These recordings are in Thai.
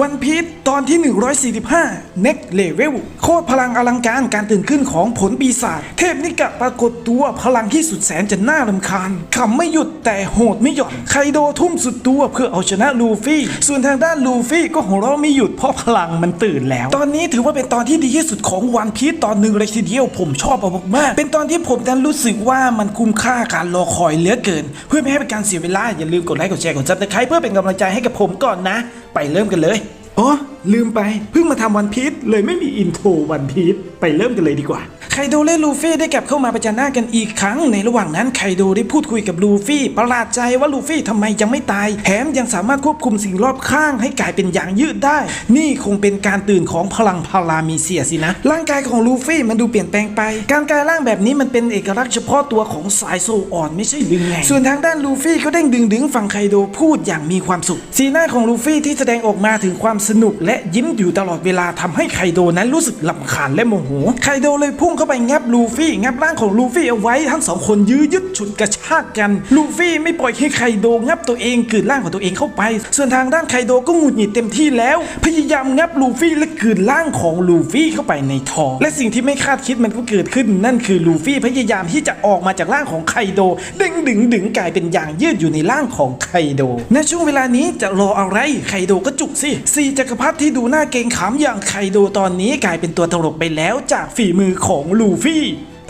วันพีชตอนที่ 145 Next Level โคตรพลังอลังการการตื่นขึ้นของผลปีศาจเทพนิกะปรากฏตัวพลังที่สุดแสนจะน่ารำคาญขำไม่หยุดแต่โหดไม่หย่อนไคโดทุ่มสุดตัวเพื่อเอาชนะลูฟี่ ส่วนทางด้านลูฟี่ก็หัวเราะไม่หยุดเพราะพลังมันตื่นแล้ว ตอนนี้ถือว่าเป็นตอนที่ดีที่สุดของวันพีชตอนหนึ่งเลยทีเดียวผมชอบมากๆเป็นตอนที่ผมนั้นรู้สึกว่ามันคุ้มค่าการรอคอยเหลือเกิน เพื่อไม่ให้เป็นการเสียเวลาอย่าลืมกดไลค์กดแชร์กดซับสไครต์เพื่อเป็นกำลังใจให้กับผมก่อนนะ ไปเริ่มกันเลยอ๋อลืมไปเพิ่งมาทำวันพีชเลยไม่มีอินโทรวันพีชไปเริ่มกันเลยดีกว่า คโดและลูฟี่ได้กลับเข้ามาประจันหน้ากันอีกครั้ง ในระหว่างนั้นไคโดได้พูดคุยกับลูฟี่ ประหลาดใจว่าลูฟี่ทำไมยังไม่ตายแถมยังสามารถควบคุมสิ่งรอบข้างให้กลายเป็นอย่างยืดได้ นี่คงเป็นการตื่นของพลังพารามีเซียสินะ ร่างกายของลูฟี่มันดูเปลี่ยนแปลงไป การกลายร่างแบบนี้มันเป็นเอกลักษณ์เฉพาะตัวของสายโซอ่อนไม่ใช่หรือไง ส่วนทางด้านลูฟี่ก็เด้งดึงดึงฟังไคโดพูดอย่างมีความสุข สีหน้าของลูฟี่ที่แสดงออกมาถึงความสนุกและยิ้มอยู่ตลอดเวลาทำให้ไคโดนั้นรู้สึกลำคาญและโมโห ไคโดเลยพุ่งเข้าไปงับลูฟี่งับร่างของลูฟี่เอาไว้ทั้งสองคนยื้อยึดฉุดกระชากกันลูฟี่ไม่ปล่อยให้ไคโดงับตัวเองกืนร่างของตัวเองเข้าไป ส่วนทางด้านไคโดก็หงุดหงิดเต็มที่แล้ว พยายามงับลูฟี่และกืนร่างของลูฟี่เข้าไปในท้องและสิ่งที่ไม่คาดคิดมันก็เกิดขึ้น นั่นคือลูฟี่พยายามที่จะออกมาจากร่างของไคโดด้งดึงดึงกลายเป็นอย่างยืดอยู่ในร่างของไคโดในช่วงเวลานี้จะรออะไรไคโดก็จุกสิสี่จักรพรรดิที่ดูหน้าเกรงขามอย่างไคโดตอนนี้กลายเป็นตัวตลกไปแล้วจากฝีมือของลูฟี่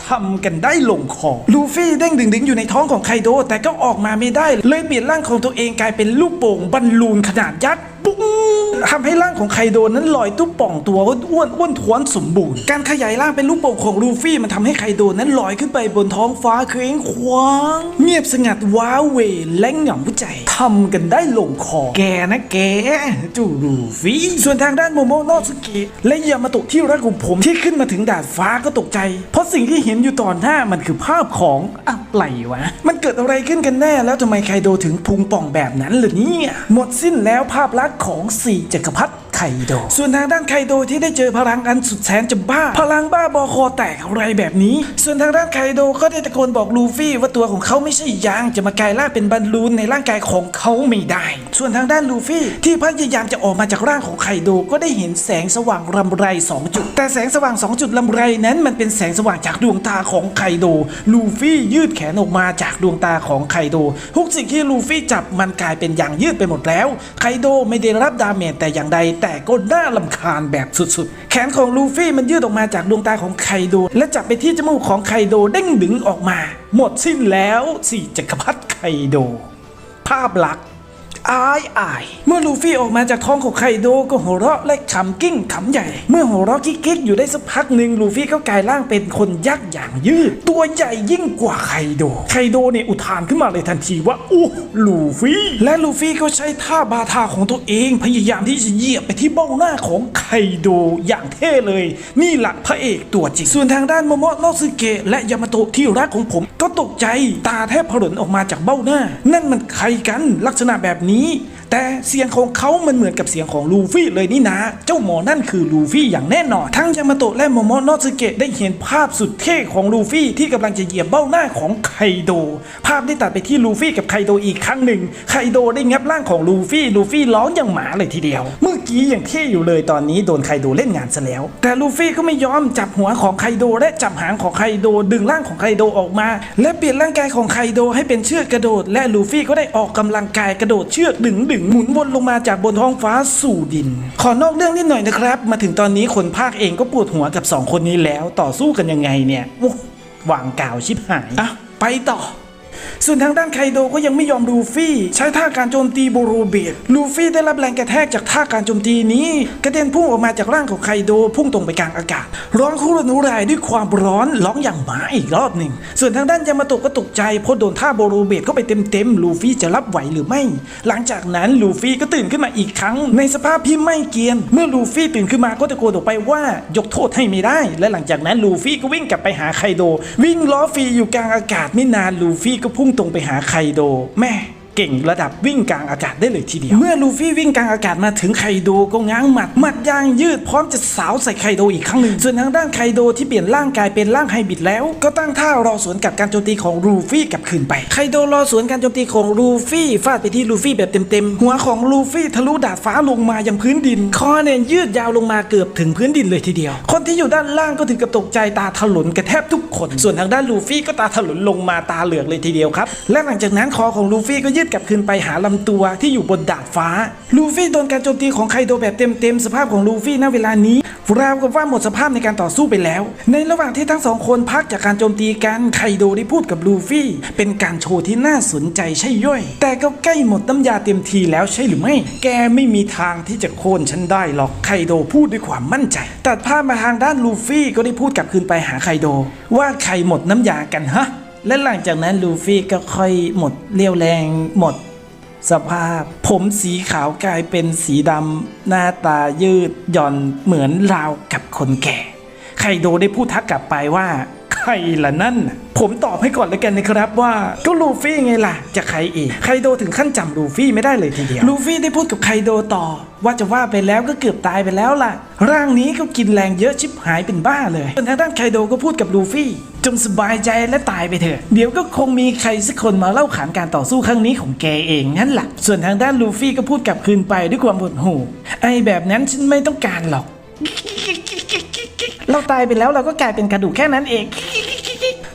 ทำกันได้ลงคอ ลูฟี่เด้งดึงดึงอยู่ในท้องของไคโดแต่ก็ออกมาไม่ได้ เลยเปลี่ยนร่างของตัวเองกลายเป็นลูกโป่งบอลลูนขนาดยักษ์ปุ ทำให้ร่างของไคโดนั้นลอยตุ๊บป่องตัวอ้วนอ้วนท้วนสมบูรณ์ การขยายร่างเป็นลูกโป่งของลูฟี่มันทำให้ไคโดนั้นลอยขึ้นไปบนท้องฟ้าเคว้งคว้าง เงียบสงัดว้าเวและเหงาใจทำกันได้ลงคอ แกนะแกจูลูฟี่ส่วนทางด้านโมโมโนสกะและยามาโตะที่รักของผมที่ขึ้นมาถึงดาดฟ้าก็ตกใจ เพราะสิ่งที่เห็นอยู่ต่อหน้ามันคือภาพของอะไรวะ มันเกิดอะไรขึ้นกันแน่แล้วทำไมไคโดถึงพุงป่องแบบนั้นล่ะเนี่ยหมดสิ้นแล้วภาพลักษณ์ของสี่จักรพรรดิไคโด ส่วนทางด้านไคโดที่ได้เจอพลังอันสุดแสนจะบ้า พลังบ้าบอคอแตกอะไรแบบนี้ ส่วนทางด้านไคโดก็ได้ตะโกนบอกลูฟี่ว่าตัวของเขาไม่ใช่ยางจะมากลายร่างเป็นบอลลูนในร่างกายของเขาไม่ได้ ส่วนทางด้านลูฟี่ที่พยายามจะออกมาจากร่างของไคโดก็ได้เห็นแสงสว่างรำไรสองจุด แต่แสงสว่างสองจุดลำไรนั้นมันเป็นแสงสว่างจากดวงตาของไคโด ลูฟี่ยืดแขนออกมาจากดวงตาของไคโดทุกสิ่งที่ลูฟี่จับมันกลายเป็นยางยืดไปหมดแล้ว ไคโดไม่ได้รับดาเมจแต่อย่างใด แต่ก็น่าลำคาญแบบสุดๆ แขนของลูฟี่มันยืดออกมาจากดวงตาของไคโด และจับไปที่จมูกของไคโดเด้งดึงออกมา หมดสิ้นแล้วสี่จักรพรรดิไคโด ภาพลักษณ์ อายอาย เมื่อลูฟี่ออกมาจากท้องของไคโดก็หัวเราะและขำกิ้งขำใหญ่ เมื่อหัวเราะกิ๊กๆอยู่ได้สักพักหนึ่งลูฟี่ก็กลายร่างเป็นคนยักษ์อย่างยืด ตัวใหญ่ยิ่งกว่าไคโด ไคโดเนี่ยอุทานขึ้นมาเลยทันทีว่าอู้ลูฟี่ และลูฟี่ก็ใช้ท่าบาทาของตัวเองพยายามที่จะเหยียบไปที่เบ้าหน้าของไคโดอย่างเท่เลย นี่แหละพระเอกตัวจริง ส่วนทางด้านโมโมโนสึเกะและยามาโตะที่รักของผม ก็ตกใจตาแทบผลนออกมาจากเบ้าหน้า นั่นมันใครกันลักษณะแบบนี้一 แต่เสียงของเขามันเหมือนกับเสียงของลูฟี่เลยนี่นะ เจ้าหมอนั่นคือลูฟี่อย่างแน่นอน ทั้งยามาโตะและโมโมโนสึเกะได้เห็นภาพสุดเท่ของลูฟี่ที่กำลังจะเหยียบเบ้าหน้าของไคโด ภาพได้ตัดไปที่ลูฟี่กับไคโดอีกครั้งหนึ่ง ไคโดได้งับร่างของลูฟี่ ลูฟี่ร้องอย่างหมาเลยทีเดียว เมื่อกี้ยังเท่อยู่เลยตอนนี้โดนไคโดเล่นงานซะแล้ว แต่ลูฟี่ก็ไม่ยอมจับหัวของไคโดและจับหางของไคโดดึงร่างของไคโดออกมา และเปลี่ยนร่างกายของไคโดให้เป็นเชือกกระโดด และลูฟี่ก็ได้ออกกำลังกายกระโดดเชือกดึงดึงหมุนวนลงมาจากบนท้องฟ้าสู่ดิน ขอนอกเรื่องนิดหน่อยนะครับ มาถึงตอนนี้คนภาคเองก็ปวดหัวกับสองคนนี้แล้วต่อสู้กันยังไงเนี่ยโอ้วางกาวชิบหายอะไปต่อ ส่วนทางด้านไคโดก็ยังไม่ยอมลูฟี่ ใช้ท่าการโจมตีโบโรเบตลูฟี่ได้รับแรงกระแทกจากท่าการโจมตีนี้ กระเด็นพุ่งออกมาจากร่างของไคโดพุ่งตรงไปกลางอากาศ ร้องคู่รนุรายด้วยความร้อนร้องอย่างหมาอีกรอบหนึ่ง ส่วนทางด้านยามาโตะก็ตกใจเพราะโดนท่าโบโรเบตเข้าไปเต็มๆลูฟี่จะรับไหวหรือไม่ หลังจากนั้นลูฟี่ก็ตื่นขึ้นมาอีกครั้ง ในสภาพที่ไม่เกียน เมื่อลูฟี่ตื่นขึ้นมาก็ตะโกนออกไปว่ายกโทษให้ไม่ได้ และหลังจากนั้นลูฟี่ก็วิ่งกลับไปหาไคโด วิ่งล้อฟรีอยู่กลางอากาศไม่นานลูฟี่ก็พุ่งตรงไปหาไคโด แม่ เก่งระดับวิ่งกลางอากาศได้เลยทีเดียว เมื่อลูฟี่วิ่งกลางอากาศมาถึงไคโดก็ง้างหมัดหมัดยางยืดพร้อมจะสาวใส่ไคโดอีกครั้งหนึ่งส่วนทางด้านไคโดที่เปลี่ยนร่างกายเป็นร่างไฮบริดแล้ว ก็ตั้งท่ารอสวนกับการโจมตีของลูฟี่กลับคืนไปไคโดรอสวนการโจมตีของลูฟี่ฟาดไปที่ลูฟี่แบบเต็มๆหัวของลูฟี่ทะลุดาดฟ้าลงมายังพื้นดิน คอเนี่ยยืดยาวลงมาเกือบถึงพื้นดินเลยทีเดียว คนที่อยู่ด้านล่างก็ถึงกับตกใจตาถลนกันแทบทุกคน ส่วนทางด้านลูฟี่ก็ตาถลนลงมาตาเหลือกเลยทีเดียวครับและหลังจากนั้นคอของลูฟี่ก็ยืดกลับคืนไปหาลำตัวที่อยู่บนดาดฟ้า ลูฟี่โดนการโจมตีของไคโดแบบเต็มๆ สภาพของลูฟี่ณเวลานี้ราวกับว่าหมดสภาพในการต่อสู้ไปแล้ว ในระหว่างที่ทั้งสองคนพักจากการโจมตีกันไคโดได้พูดกับลูฟี่ เป็นการโชว์ที่น่าสนใจใช่ย่อย แต่ก็ใกล้หมดน้ำยาเต็มทีแล้วใช่หรือไม่ แกไม่มีทางที่จะโค่นฉันได้หรอกไคโดพูดด้วยความมั่นใจ ตัดภาพมาทางด้านลูฟี่ก็ได้พูดกลับคืนไปหาไคโด ว่าใครหมดน้ำยากันฮะ และหลังจากนั้นลูฟี่ก็ค่อยหมดเรี่ยวแรงหมด สภาพ ผมสีขาวกลายเป็นสีดำหน้าตายืดหย่อนเหมือนราวกับคนแก่ ไคโดได้พูดทักกลับไปว่า รล่ะนั่น ผมตอบให้ก่อนแล้วกันนะครับว่าก็ลูฟี่ไงล่ะ จะใครอีกไคโดถึงขั้นจำลูฟี่ไม่ได้เลยทีเดียว ลูฟี่ได้พูดกับไคโดต่อ ว่าจะว่าไปแล้วก็เกือบตายไปแล้วล่ะ ร่างนี้ก็กินแรงเยอะชิบหายเป็นบ้าเลยส่วนทางด้านไคโดก็พูดกับลูฟี่จงสบายใจและตายไปเถอะ เดี๋ยวก็คงมีใครสักคนมาเล่าขานการต่อสู้ครั้งนี้ของแกเองนั่นแหละส่วนทางด้านลูฟี่ก็พูดกลับคืนไปด้วยความหดหู่ไอ้แบบนั้นฉันไม่ต้องการหรอก เราตายไปแล้วเราก็กลายเป็นกระดูกแค่นั้นเอง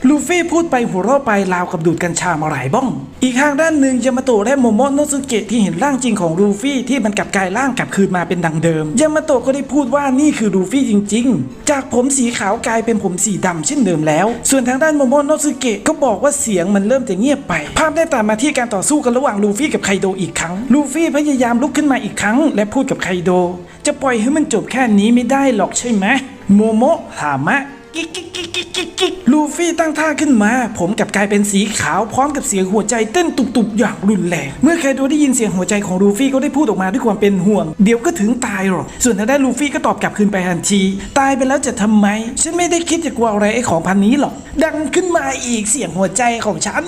ลูฟี่พูดไปหัวเราะไปราวกับดูดกัญชามาหลายบ้อง อีกทางด้านหนึ่งยามาโตะและโมโมโนสุเกะที่เห็นร่างจริงของลูฟี่ที่มันกลับกลายร่างกลับคืนมาเป็นดังเดิมยามาโตะก็ได้พูดว่านี่คือลูฟี่จริง ๆ จากผมสีขาวกลายเป็นผมสีดำเช่นเดิมแล้ว ส่วนทางด้านโมโมโนสุเกะก็บอกว่าเสียงมันเริ่มจะเงียบไป ภาพได้ตามมาที่การต่อสู้กันระหว่างลูฟี่กับไคโดอีกครั้ง ลูฟี่พยายามลุกขึ้นมาอีกครั้ง และพูดกับไคโด จะปล่อยให้มันจบแค่นี้ไม่ได้หรอกใช่ไหม โมโมะถามะกิ๊กกิ๊กกิ๊กกิ๊กกิ๊กกิ๊กลูฟี่ตั้งท่าขึ้นมา ผมกับกลายเป็นสีขาวพร้อมกับเสียงหัวใจเต้นตุบๆอย่างรุนแรง เมื่อใครโดได้ยินเสียงหัวใจของลูฟี่ก็ได้พูดออกมาด้วยความเป็นห่วง เดี๋ยวก็ถึงตายหรอก ส่วนทางด้านลูฟี่ก็ตอบกลับคืนไปทันที ตายไปแล้วจะทำไม ฉันไม่ได้คิดจะกลัวอะไรไอ้ของพันนี้หรอก ดังขึ้นมาอีกเสียงหัวใจของฉัน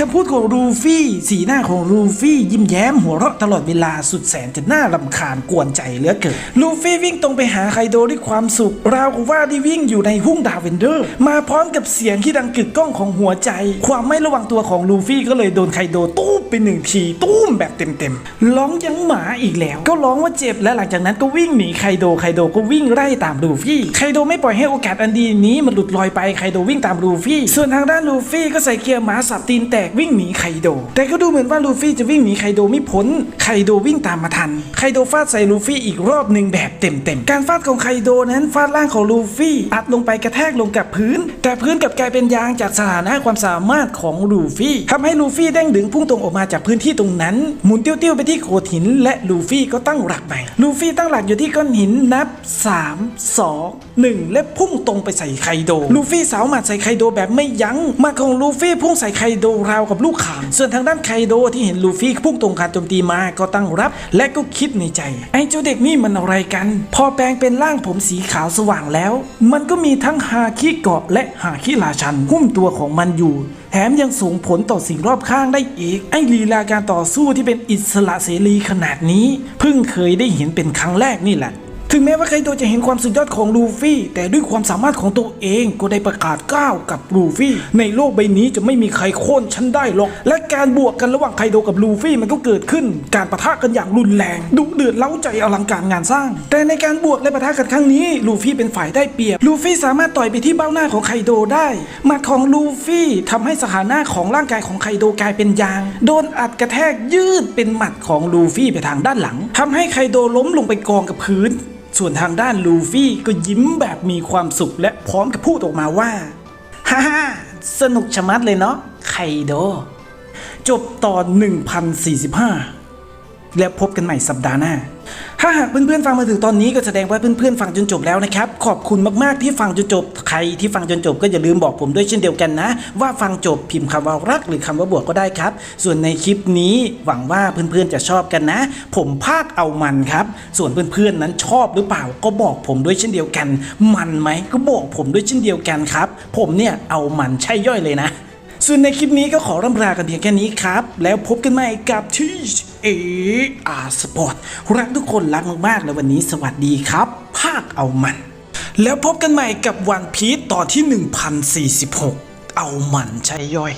คำพูดของลูฟี่ สีหน้าของลูฟี่ยิ้มแย้มหัวเราะตลอดเวลาสุดแสนจะน่ารำคาญกวนใจเหลือเกินลูฟี่วิ่งตรงไปหาไคโดด้วยความสุข ราวกับว่าได้วิ่งอยู่ในหุ้งดาวเวนเดอร์ มาพร้อมกับเสียงที่ดังกึกก้องของหัวใจ ความไม่ระวังตัวของลูฟี่ก็เลยโดนไคโดตู้มไปหนึ่งทีตู้มแบบเต็มๆร้องยังหมาอีกแล้ว ก็ร้องว่าเจ็บและหลังจากนั้นก็วิ่งหนีไคโดไคโดก็วิ่งไล่ตามลูฟี่ไคโดไม่ปล่อยให้โอกาสอันดีนี้มันหลุดลอยไปไคโดวิ่งตามลูฟี่ ส่วนทางด้านลูฟี่ก็ใส่เกียร์หมาสับตีนแตกวิ่งหนีไคโด แต่ก็ดูเหมือนว่าลูฟี่จะวิ่งหนีไคโดไม่พ้น ไคโดวิ่งตามมาทัน ไคโดฟาดใส่ลูฟี่อีกรอบหนึ่งแบบเต็มๆ การฟาดของไคโดนั้นฟาดร่างของลูฟี่อัดลงไปกระแทกลงกับพื้น แต่พื้นกับกลายเป็นยางจากสถานะความสามารถของลูฟี่ทำให้ลูฟี่เด้งดึงพุ่งตรงออกมาจากพื้นที่ตรงนั้น หมุนเตี้ยวๆไปที่โขดหิน และลูฟี่ก็ตั้งหลักใหม่ลูฟี่ตั้งหลักอยู่ที่ก้อนหินนับ 3 2 1 และพุ่งตรงไปใส่ไคโด ลูฟี่สาวหมัดใส่ไคโดแบบไม่ยัง้งมาของลูฟี่พุ่งใส่ไคโดราวกับลูกข่างส่วนทางด้านไคโดที่เห็นลูฟี่พุ่งตรงการโจมตีมาก็ตั้งรับ และก็คิดในใจ ไอ้เจ้าเด็กนี่มันอะไรกัน พอแปลงเป็นร่างผมสีขาวสว่างแล้ว มันก็มีทั้งฮาคิเกาะและฮาคิราชันหุ้มตัวของมันอยู่แถมยังส่งผลต่อสิ่งรอบข้างได้อีก ไอ้ลีลาการต่อสู้ที่เป็นอิสระเสรีขนาดนี้ เพิ่งเคยได้เห็นเป็นครั้งแรกนี่แหละ ถึงแม้ว่าไคโดจะเห็นความสุดยอดของลูฟี่ แต่ด้วยความสามารถของตัวเองก็ได้ประกาศก้าวกับลูฟี่ ในโลกใบนี้จะไม่มีใครโค่นฉันได้หรอก และการบวกกันระหว่างไคโดกับลูฟี่มันก็เกิดขึ้น การปะทะกันอย่างรุนแรงดุเดือดเล้าใจอลังการงานสร้าง แต่ในการบวกและปะทะกันครั้งนี้ลูฟี่เป็นฝ่ายได้เปรียบลูฟี่สามารถต่อยไปที่เบ้าหน้าของไคโดได้หมัดของลูฟี่ทำให้สถานะของร่างกายของไคโดกลายเป็นยาง โดนอัดกระแทกยืดเป็นหมัดของลูฟี่ไปทางด้านหลังทำให้ไคโดล้มลงไปกองกับพื้น ส่วนทางด้านลูฟี่ก็ยิ้มแบบมีความสุขและพร้อมกับพูดออกมาว่าฮ่าฮ่าสนุกชะมัดเลยเนาะไคโด จบตอน 1045 และพบกันใหม่สัปดาห์หน้า ถ้าหากเพื่อนๆฟังมาถึงตอนนี้ก็แสดงว่าเพื่อนๆฟังจนจบแล้วนะครับ ขอบคุณมากๆที่ฟังจนจบ ใครที่ฟังจนจบก็อย่าลืมบอกผมด้วยเช่นเดียวกันนะ ว่าฟังจบพิมพ์คำว่ารักหรือคำว่าบวกก็ได้ครับ ส่วนในคลิปนี้หวังว่าเพื่อนๆจะชอบกันนะ ผมภาคเอามันครับ ส่วนเพื่อนๆนั้นชอบหรือเปล่าก็บอกผมด้วยเช่นเดียวกัน มันไหมก็บอกผมด้วยเช่นเดียวกันครับ ผมเนี่ยเอามันใช่ย่อยเลยนะ ส่วนในคลิปนี้ก็ขอร่ำลากันเพียงแค่นี้ครับ แล้วพบกันใหม่กับที่เออาสปอร์ตรักทุกคนรักมากๆ แล้ววันนี้สวัสดีครับ ภาคเอามัน แล้วพบกันใหม่กับวันพี e ตอนที่ 1046 เอามันใช่ย่อย